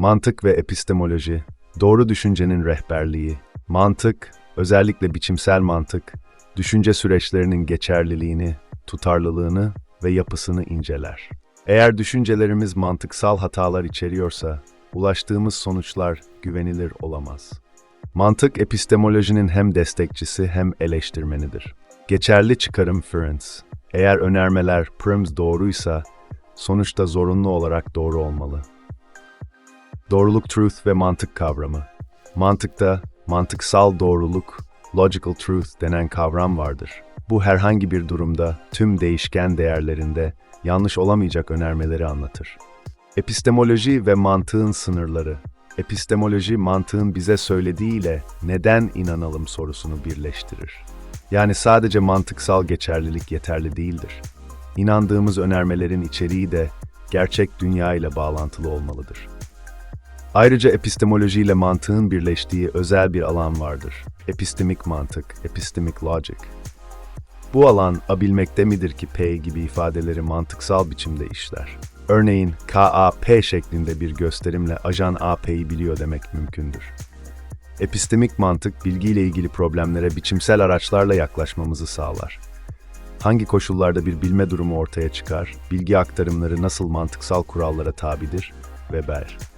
Mantık ve epistemoloji, doğru düşüncenin rehberliği. Mantık, özellikle biçimsel mantık, düşünce süreçlerinin geçerliliğini, tutarlılığını ve yapısını inceler. Eğer düşüncelerimiz mantıksal hatalar içeriyorsa, ulaştığımız sonuçlar güvenilir olamaz. Mantık epistemolojinin hem destekçisi hem eleştirmenidir. Geçerli çıkarım Ference. Eğer önermeler prims doğruysa, sonuçta zorunlu olarak doğru olmalı. Doğruluk truth ve mantık kavramı. Mantıkta mantıksal doğruluk, logical truth denen kavram vardır. Bu herhangi bir durumda tüm değişken değerlerinde yanlış olamayacak önermeleri anlatır. Epistemoloji ve mantığın sınırları. Epistemoloji mantığın bize söylediğiyle neden inanalım sorusunu birleştirir. Yani sadece mantıksal geçerlilik yeterli değildir. İnandığımız önermelerin içeriği de gerçek dünya ile bağlantılı olmalıdır. Ayrıca epistemoloji ile mantığın birleştiği özel bir alan vardır. Epistemik mantık, epistemic logic. Bu alan abilmekte midir ki P gibi ifadeleri mantıksal biçimde işler. Örneğin KAP şeklinde bir gösterimle ajan AP'yi biliyor demek mümkündür. Epistemik mantık bilgiyle ilgili problemlere biçimsel araçlarla yaklaşmamızı sağlar. Hangi koşullarda bir bilme durumu ortaya çıkar, bilgi aktarımları nasıl mantıksal kurallara tabidir? Weber